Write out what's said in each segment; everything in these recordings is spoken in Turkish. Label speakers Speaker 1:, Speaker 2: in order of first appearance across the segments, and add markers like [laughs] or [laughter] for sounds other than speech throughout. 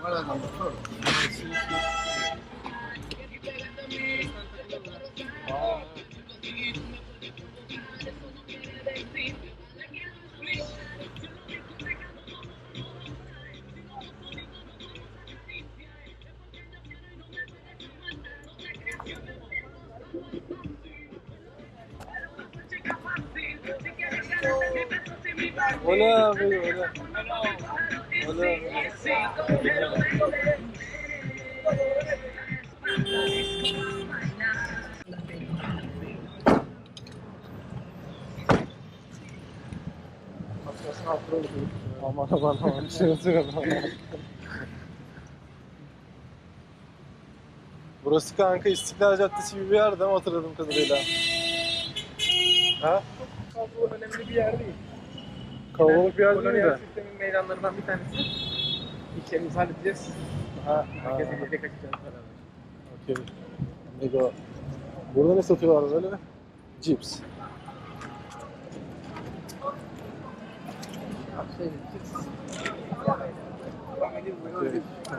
Speaker 1: Guarda con doctor. Hola, amigo, hola. Aman aman aman. Şunu sürüm. Burası kanka İstiklal Caddesi gibi bir yer değil mi hatırladığım kadarıyla? Ha?
Speaker 2: Bu önemli bir yer değil.
Speaker 1: Kalabalık bir yer değil mi?
Speaker 2: sistemin meydanlarından bir tanesi. İşlerimizi halledeceğiz.
Speaker 1: Ha,
Speaker 2: Herkese
Speaker 1: ha.
Speaker 2: birlikte kaçacağız beraber.
Speaker 1: Okey. Mega. Burada ne satıyorlar böyle? Cips.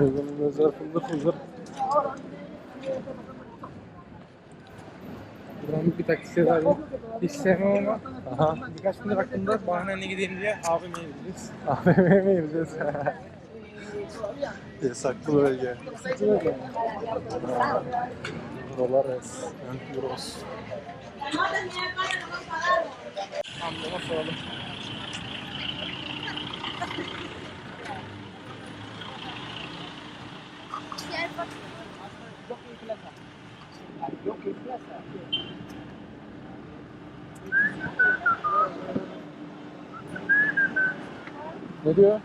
Speaker 1: Mega'nın gözler fıldır fıldır.
Speaker 2: Buradan bir taksiye daha Hiç sevmem ama
Speaker 1: Aha.
Speaker 2: birkaç gündür aklımda bahaneyle gidelim diye AVM'ye gideceğiz.
Speaker 1: AVM'ye mi gireceğiz? [laughs] [laughs] Yasaklı bölge. Dolares, euros.
Speaker 2: Amcama soralım.
Speaker 1: Ne diyor?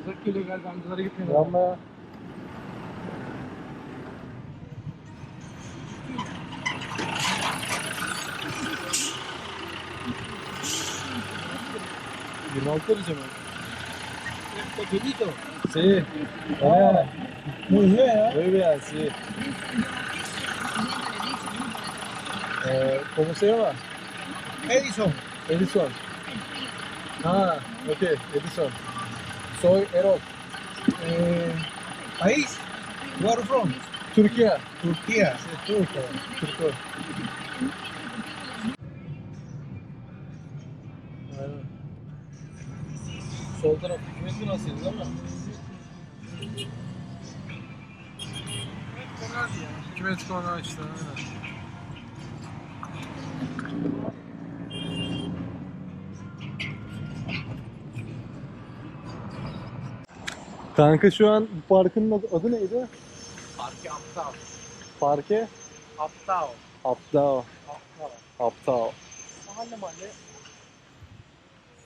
Speaker 2: Uzak geliyor galiba amcalara gitmiyor.
Speaker 1: Yanma ya. Yirmi altı derece mi?
Speaker 2: Gelito.
Speaker 1: Sí. Eh,
Speaker 2: Muy bien, ¿eh?
Speaker 1: muy bien, sí. Eh, ¿Cómo se llama?
Speaker 2: Edison.
Speaker 1: Edison. Ah, ok, Edison. Soy Erol.
Speaker 2: Eh, país. Where from?
Speaker 1: Türkiye.
Speaker 2: Turquía.
Speaker 1: Türkiye. Türkiye. Aynen. Sol taraf hükümeti nasıl değil mi? Hükümet konu işte. Aynen. Kanka şu an bu parkın adı, adı neydi?
Speaker 2: Parque Aptal.
Speaker 1: Parke
Speaker 2: Aptal.
Speaker 1: Aptao.
Speaker 2: Aptal.
Speaker 1: Aptao.
Speaker 2: Mahalle mahalle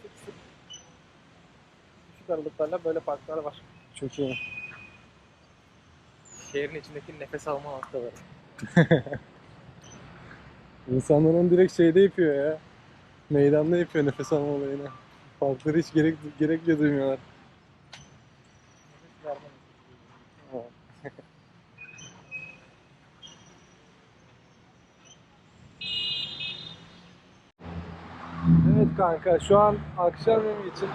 Speaker 2: sık sık küçük aralıklarla böyle parklar var.
Speaker 1: Çok iyi.
Speaker 2: Şehrin içindeki nefes alma noktaları. [laughs]
Speaker 1: İnsanların direkt şeyde yapıyor ya. Meydanda yapıyor nefes alma olayını. Parkları hiç gerek, gerek duymuyorlar.
Speaker 2: Nefes verme nefesi.
Speaker 1: Evet kanka şu an akşam yemeği için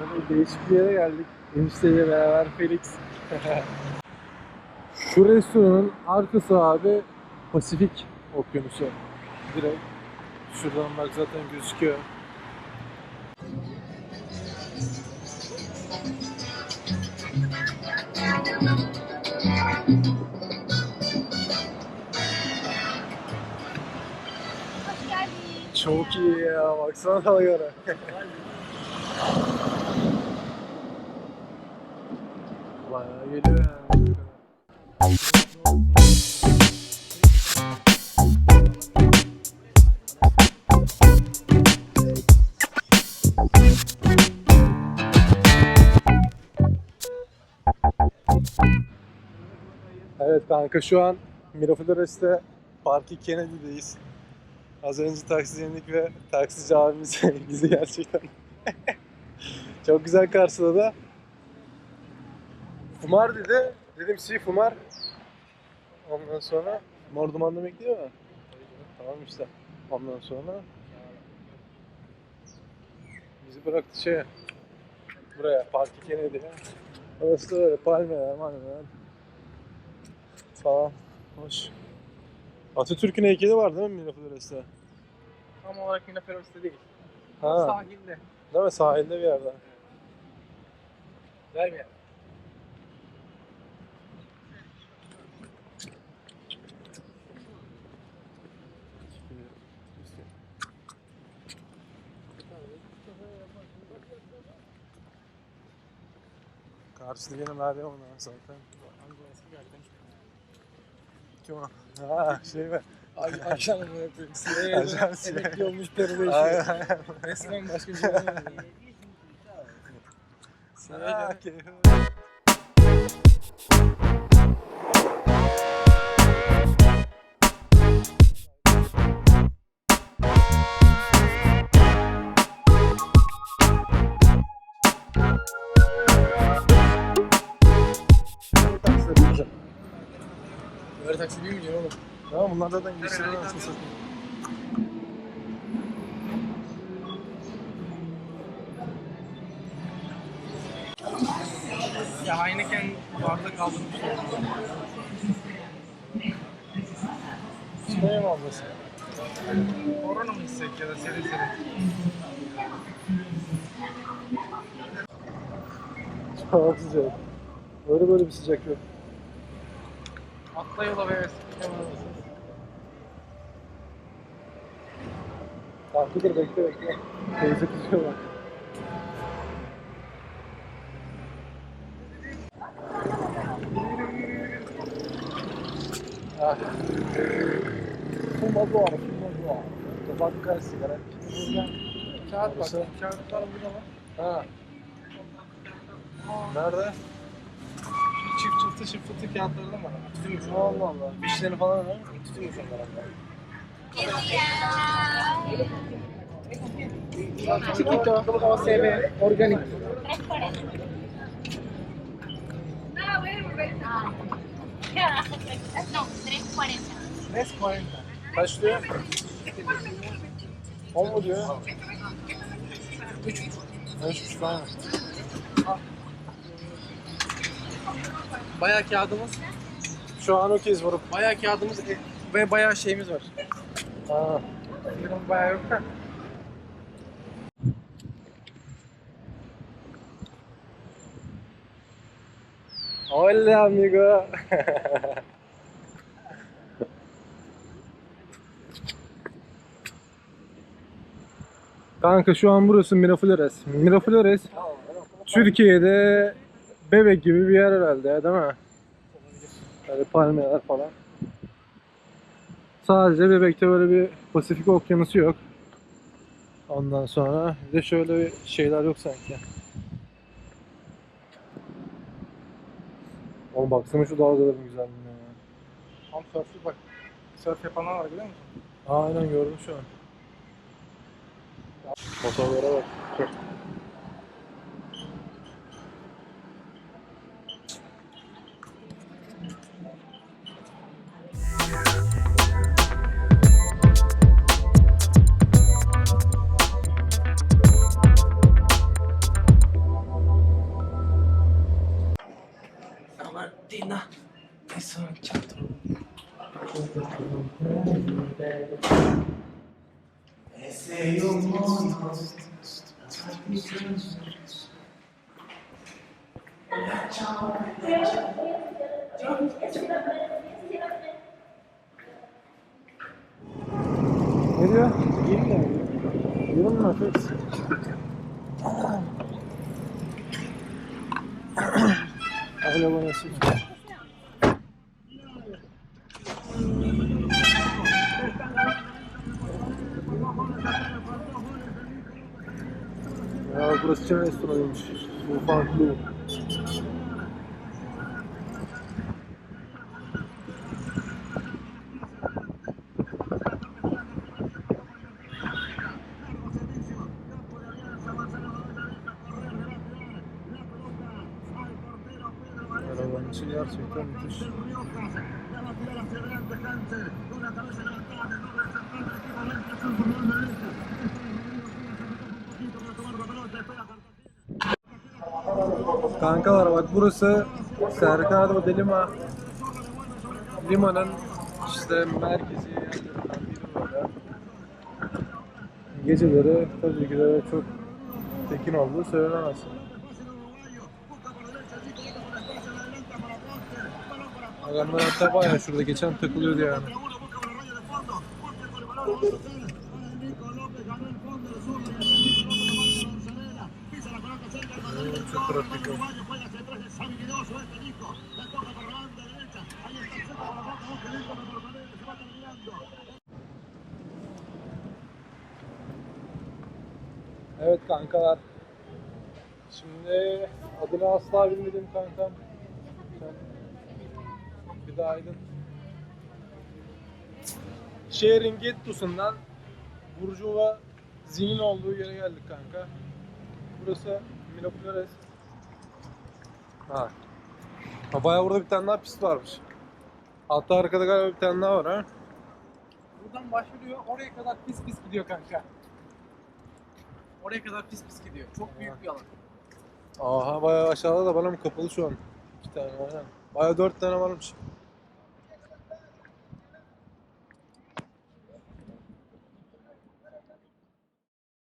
Speaker 1: böyle değişik bir yere geldik. Enişteyle beraber Felix. [laughs] Şu restoranın arkası abi Pasifik Okyanusu. Direkt şuradan bak zaten gözüküyor. Çok iyi ya baksana dalgalara. Bayağı geliyor yani. Evet kanka şu an Miraflores'te Parki Kennedy'deyiz. Az önce taksi indik ve taksici abimiz [laughs] bizi gerçekten [laughs] çok güzel karşıladı. Fumar dedi. Dedim si fumar. Ondan sonra mor dumanlı bekliyor mu? Tamam işte. Ondan sonra bizi bıraktı şeye. Buraya, Park Kennedy'ye. Orası da öyle palmiyeler, malmeler falan. Hoş. Atatürk'ün heykeli var değil mi Miraflorес'te?
Speaker 2: Tam olarak Feros'ta değil.
Speaker 1: Ha,
Speaker 2: Sahilde.
Speaker 1: değil mi? Sahilde bir yerde.
Speaker 2: Ver bir yer.
Speaker 1: Karşıda yine Meryem Ana zaten. Kim o? Ha şey mi?
Speaker 2: Ajan mı yapayım?
Speaker 1: Ajan, [laughs]
Speaker 2: Siyah. Emekli
Speaker 1: siyah.
Speaker 2: olmuş terörist.
Speaker 1: Aynen aynen.
Speaker 2: Resmen başka bir şey olmadı. [laughs]
Speaker 1: Ha, keyif. Zaten geçiriyor nasıl satayım.
Speaker 2: Ya Heineken barda kaldırmışlar.
Speaker 1: Şuraya mı ablası?
Speaker 2: Korona mı içsek ya da seri seri?
Speaker 1: Çok sıcak. Böyle böyle bir sıcak yok.
Speaker 2: Atla yola ve
Speaker 1: Kanka dur bekle bekle. Teyze kızıyor bak. Fuma doğru, fuma doğru. Tabakka sigara.
Speaker 2: Kağıt bak. Kağıtlar burada var.
Speaker 1: Ha. Nerede?
Speaker 2: Çift çıftı çıftı kağıtları da var. Tütünmüş
Speaker 1: Allah Allah. Fişleri falan ne?
Speaker 2: Tütünmüş onlar ama.
Speaker 3: Gracias.
Speaker 2: Chiquito,
Speaker 3: voy a volver. No, 3.40.
Speaker 2: 3.40.
Speaker 1: Kaç diyor? 10 mu diyor?
Speaker 2: 3
Speaker 1: 3 buçuk aynen.
Speaker 2: Bayağı kağıdımız,
Speaker 1: Şu an okeyiz vurup.
Speaker 2: bayağı kağıdımız ve bayağı şeyimiz var.
Speaker 1: Ha.
Speaker 2: Bizim bayağı yok da.
Speaker 1: Hola amigo. Kanka şu an burası Miraflores. Miraflores Türkiye'de bebek gibi bir yer herhalde değil mi? Böyle palmiyeler falan. Sadece bebekte böyle bir Pasifik okyanusu yok. Ondan sonra bir de şöyle bir şeyler yok sanki. Oğlum baksana şu dalgaların güzelliğine ya.
Speaker 2: Tam sörflü bak. Sörf yapanlar var biliyor musun?
Speaker 1: Aynen gördüm şu an. Motorlara bak.
Speaker 2: E sei un mondo.
Speaker 1: Ne diyor? 20 mi? 20 mi? Fix. Öyle bana sür. Ya burası Çin restoranıymış. Bu farklı. Arabanın içi gerçekten müthiş. Kankalar bak burası Cercado de Lima Lima'nın işte merkezi. Geceleri tabii ki de çok tekin olduğu söylenemez. Adamlar hatta bayağı şurada geçen takılıyordu yani. Yok. Evet kankalar. Şimdi adını asla bilmedim kankam. Bir daha aydın. Şehrin gettosundan Burjuva Zin'in olduğu yere geldik kanka. Burası Miraflores. Ha. ha. Bayağı burada bir tane daha pist varmış. Hatta arkada galiba bir tane daha var ha.
Speaker 2: Buradan başlıyor oraya kadar pis pis gidiyor kanka. Oraya kadar pis pis gidiyor. Çok büyük bir alan.
Speaker 1: Aha bayağı aşağıda da bana mı kapalı şu an? İki tane aynen. Bayağı dört tane varmış.